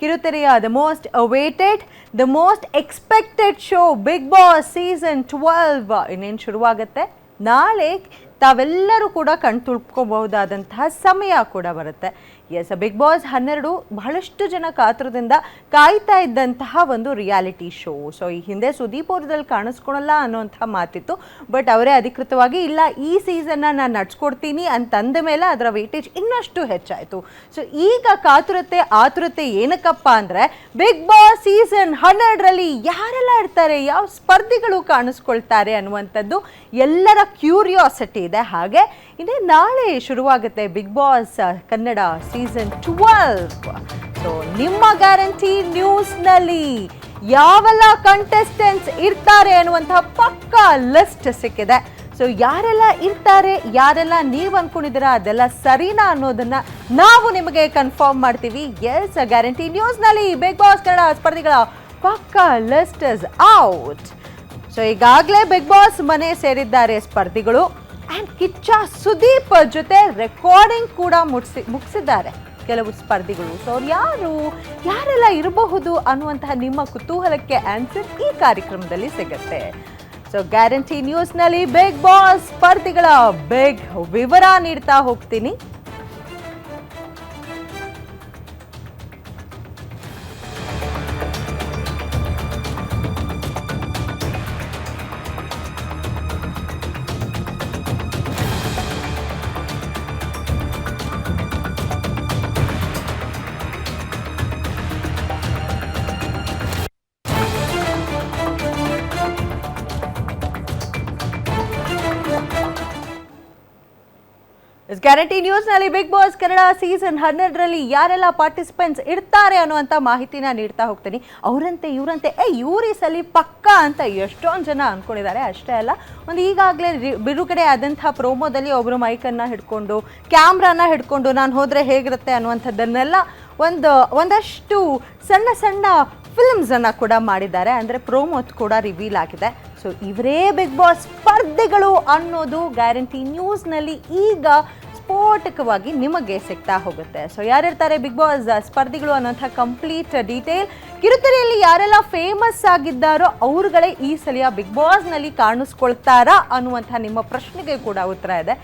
ಕಿರುತೆರೆಯ the most awaited the most expected show Bigg Boss season twelve ಇನ್ನೇನು ಶುರುವಾಗುತ್ತೆ? ನಾಳೆ ತಾವೆಲ್ಲರೂ ಕೂಡ ಕಣ್ ತುಳ್ಕೋಬಹುದಾದಂತಹ ಸಮಯ ಕೂಡ ಬರುತ್ತೆ. ಎಸ್ ಬಿಗ್ ಬಾಸ್ ಹನ್ನೆರಡು ಬಹಳಷ್ಟು ಜನ ಕಾತುರದಿಂದ ಕಾಯ್ತಾ ಇದ್ದಂತಹ ಒಂದು ರಿಯಾಲಿಟಿ ಶೋ ಸೊ ಈ ಹಿಂದೆ ಸುದೀಪ್ ಅವ್ರದಲ್ಲಿ ಕಾಣಿಸ್ಕೊಳಲ್ಲ ಅನ್ನೋಂಥ ಮಾತಿತ್ತು. ಬಟ್ ಅವರೇ ಅಧಿಕೃತವಾಗಿ, ಇಲ್ಲ, ಈ ಸೀಸನ್ನ ನಾನು ನಡ್ಸ್ಕೊಡ್ತೀನಿ ಅಂತಂದ ಮೇಲೆ ಅದರ ವೇಟೇಜ್ ಇನ್ನಷ್ಟು ಹೆಚ್ಚಾಯಿತು. ಸೊ ಈಗ ಕಾತುರತೆ, ಆತುರತೆ ಏನಕ್ಕಪ್ಪ ಅಂದರೆ ಬಿಗ್ ಬಾಸ್ ಸೀಸನ್ ಹನ್ನೆರಡರಲ್ಲಿ ಯಾರೆಲ್ಲ ಇರ್ತಾರೆ, ಯಾವ ಸ್ಪರ್ಧಿಗಳು ಕಾಣಿಸ್ಕೊಳ್ತಾರೆ ಅನ್ನುವಂಥದ್ದು ಎಲ್ಲರ ಕ್ಯೂರಿಯಾಸಿಟಿ ಇದೆ. ಹಾಗೆ ಇದೇ ನಾಳೆ ಶುರುವಾಗುತ್ತೆ Bigg Boss Kannada season twelve so ನಿಮ್ಮ ಗ್ಯಾರಂಟಿ ನ್ಯೂಸ್ನಲ್ಲಿ ಯಾವೆಲ್ಲ ಕಂಟೆಸ್ಟೆಂಟ್ಸ್ ಇರ್ತಾರೆ ಅನ್ನುವಂತಹ ಪಕ್ಕಾ ಲಿಸ್ಟ್ ಸಿಕ್ಕಿದೆ. ಸೊ ಯಾರೆಲ್ಲ ಇರ್ತಾರೆ, ಯಾರೆಲ್ಲ ನೀವು ಅನ್ಕೊಂಡಿದ್ದೀರಾ ಅದೆಲ್ಲ ಸರಿನಾ ಅನ್ನೋದನ್ನ ನಾವು ನಿಮಗೆ ಕನ್ಫರ್ಮ್ ಮಾಡ್ತೀವಿ. ಎಸ್ ಗ್ಯಾರಂಟಿ ನ್ಯೂಸ್ನಲ್ಲಿ ಬಿಗ್ ಬಾಸ್ ಕನ್ನಡ ಸ್ಪರ್ಧಿಗಳ ಪಕ್ಕಾ ಲಿಸ್ಟ್ ಇಸ್ ಔಟ್ ಸೊ ಈಗಾಗಲೇ ಬಿಗ್ ಬಾಸ್ ಮನೆ ಸೇರಿದ್ದಾರೆ ಸ್ಪರ್ಧಿಗಳು. ಆ್ಯಂಡ್ ಕಿಚ್ಚ ಸುದೀಪ್ ಜೊತೆ ರೆಕಾರ್ಡಿಂಗ್ ಕೂಡ ಮುಟ್ಸಿ ಮುಗಿಸಿದ್ದಾರೆ. ಕೆಲವು ಸ್ಪರ್ಧಿಗಳು. ಸೊ ಅವ್ರು ಯಾರು, ಯಾರೆಲ್ಲ ಇರಬಹುದು ಅನ್ನುವಂತಹ ನಿಮ್ಮ ಕುತೂಹಲಕ್ಕೆ ಆನ್ಸರ್ ಈ ಕಾರ್ಯಕ್ರಮದಲ್ಲಿ ಸಿಗುತ್ತೆ. ಸೊ ಗ್ಯಾರಂಟಿ ನ್ಯೂಸ್ನಲ್ಲಿ ಬಿಗ್ ಬಾಸ್ ಸ್ಪರ್ಧಿಗಳ ಬಿಗ್ ವಿವರ ನೀಡ್ತಾ ಹೋಗ್ತೀನಿ. ಗ್ಯಾರಂಟಿ ನ್ಯೂಸ್ನಲ್ಲಿ ಬಿಗ್ ಬಾಸ್ ಕನ್ನಡ ಸೀಸನ್ ಹನ್ನೆರಡರಲ್ಲಿ ಯಾರೆಲ್ಲ ಪಾರ್ಟಿಸಿಪೆಂಟ್ಸ್ ಇರ್ತಾರೆ ಅನ್ನುವಂಥ ಮಾಹಿತಿನ ನೀಡ್ತಾ ಹೋಗ್ತೀನಿ. ಅವರಂತೆ, ಇವರಂತೆ, ಏ, ಇವ್ರಿ ಸಲ ಪಕ್ಕ ಅಂತ ಎಷ್ಟೊಂದು ಜನ ಅಂದ್ಕೊಂಡಿದ್ದಾರೆ ಅಷ್ಟೇ ಅಲ್ಲ, ಒಂದು ಈಗಾಗಲೇ ಬಿಡುಗಡೆ ಆದಂಥ ಪ್ರೋಮೋದಲ್ಲಿ ಒಬ್ಬರು ಮೈಕನ್ನು ಹಿಡ್ಕೊಂಡು ಕ್ಯಾಮ್ರಾನ ಹಿಡ್ಕೊಂಡು ನಾನು ಹೋದರೆ ಹೇಗಿರುತ್ತೆ ಅನ್ನುವಂಥದ್ದನ್ನೆಲ್ಲ ಒಂದು, ಒಂದಷ್ಟು ಸಣ್ಣ ಸಣ್ಣ ಫಿಲ್ಮ್ಸನ್ನು ಕೂಡ ಮಾಡಿದ್ದಾರೆ. ಅಂದರೆ ಪ್ರೋಮೋತ್ ಕೂಡ ರಿವೀಲ್ ಆಗಿದೆ. ಸೊ ಇವರೇ ಬಿಗ್ ಬಾಸ್ ಸ್ಪರ್ಧೆಗಳು ಅನ್ನೋದು ಗ್ಯಾರಂಟಿ ನ್ಯೂಸ್ನಲ್ಲಿ ಈಗ ಸ್ಫೋಟಕವಾಗಿ ನಿಮಗೆ ಸಿಗ್ತಾ ಹೋಗುತ್ತೆ. ಸೊ ಯಾರಿರ್ತಾರೆ ಬಿಗ್ ಬಾಸ್ ಸ್ಪರ್ಧಿಗಳು ಅನ್ನೋಂಥ ಕಂಪ್ಲೀಟ್ ಡೀಟೇಲ್ ಕಿರುತೆರೆಯಲ್ಲಿ ಯಾರೆಲ್ಲ ಫೇಮಸ್ ಆಗಿದ್ದಾರೋ ಅವ್ರುಗಳೇ ಈ ಸಲಿಯ ಬಿಗ್ ಬಾಸ್ನಲ್ಲಿ ಕಾಣಿಸ್ಕೊಳ್ತಾರಾ ಅನ್ನುವಂಥ ನಿಮ್ಮ ಪ್ರಶ್ನೆಗೆ ಕೂಡ ಉತ್ತರ ಇದೆ.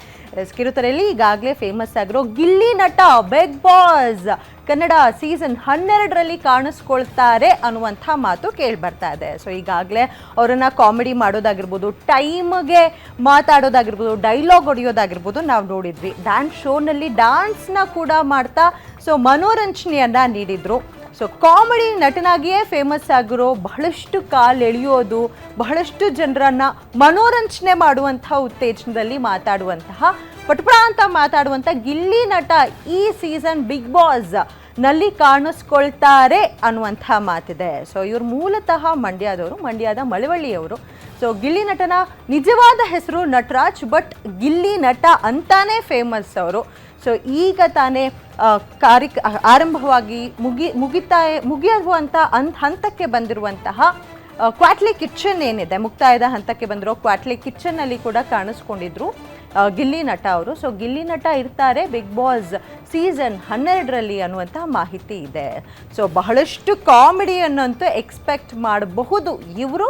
ಕಿರುತೆರೆಯಲ್ಲಿ ಈಗಾಗಲೇ ಫೇಮಸ್ ಆಗಿರೋ ಗಿಲ್ಲಿ ನಟ ಬಿಗ್ ಬಾಸ್ ಕನ್ನಡ ಸೀಸನ್ ಹನ್ನೆರಡರಲ್ಲಿ ಕಾಣಿಸ್ಕೊಳ್ತಾರೆ ಅನ್ನುವಂಥ ಮಾತು ಕೇಳಿ ಬರ್ತಾ ಇದೆ. ಸೊ ಈಗಾಗಲೇ ಅವರನ್ನು ಕಾಮಿಡಿ ಮಾಡೋದಾಗಿರ್ಬೋದು, ಟೈಮ್ಗೆ ಮಾತಾಡೋದಾಗಿರ್ಬೋದು ಡೈಲಾಗ್ ಹೊಡೆಯೋದಾಗಿರ್ಬೋದು ನಾವು ನೋಡಿದ್ವಿ. ಡ್ಯಾನ್ಸ್ ಶೋನಲ್ಲಿ ಡ್ಯಾನ್ಸ್ನ ಕೂಡ ಮಾಡ್ತಾ ಸೊ ಮನೋರಂಜನೆಯನ್ನು ನೀಡಿದರು. ಸೊ ಕಾಮಿಡಿ ನಟನಾಗಿಯೇ ಫೇಮಸ್ ಆಗಿರೋ ಬಹಳಷ್ಟು ಕಾಲ್ ಎಳೆಯೋದು, ಬಹಳಷ್ಟು ಜನರನ್ನ ಮನೋರಂಜನೆ ಮಾಡುವಂಥ ಉತ್ತೇಜನದಲ್ಲಿ ಮಾತಾಡುವಂತಹ ಪಟಪಟ ಅಂತ ಮಾತಾಡುವಂಥ ಗಿಲ್ಲಿ ನಟ ಈ ಸೀಸನ್ ಬಿಗ್ ಬಾಸ್ನಲ್ಲಿ ಕಾಣಿಸ್ಕೊಳ್ತಾರೆ ಅನ್ನುವಂಥ ಮಾತಿದೆ. ಸೊ ಇವರು ಮೂಲತಃ ಮಂಡ್ಯದವರು, ಮಂಡ್ಯದ ಮಳವಳ್ಳಿಯವರು. ಸೊ ಗಿಲ್ಲಿ ನಟನ ನಿಜವಾದ ಹೆಸರು ನಟರಾಜ್ ಬಟ್ ಗಿಲ್ಲಿ ನಟ ಅಂತಾನೆ ಫೇಮಸ್ ಅವರು. ಸೊ ಈಗ ತಾನೇ ಆ, ಕಾರ್ಯ ಆರಂಭವಾಗಿ ಮುಗಿ ಮುಗಿತಾ ಮುಗಿಯುವಂಥ ಅಂತ್ ಹಂತಕ್ಕೆ ಬಂದಿರುವಂತಹ ಕ್ವಾಟ್ಲಿ ಕಿಚನ್ ಏನಿದೆ ಮುಕ್ತಾಯದ ಹಂತಕ್ಕೆ ಬಂದಿರೋ ಕ್ವಾಟ್ಲಿ ಕಿಚನ್ನಲ್ಲಿ ಕೂಡ ಕಾಣಿಸ್ಕೊಂಡಿದ್ರು ಗಿಲ್ಲಿ ನಟ ಅವರು. ಸೊ ಗಿಲ್ಲಿ ನಟ ಇರ್ತಾರೆ ಬಿಗ್ ಬಾಸ್ ಸೀಸನ್ ಹನ್ನೆರಡರಲ್ಲಿ ಅನ್ನುವಂಥ ಮಾಹಿತಿ ಇದೆ. ಸೊ ಬಹಳಷ್ಟು ಕಾಮಿಡಿಯನ್ನಂತೂ ಎಕ್ಸ್ಪೆಕ್ಟ್ ಮಾಡಬಹುದು ಇವರು.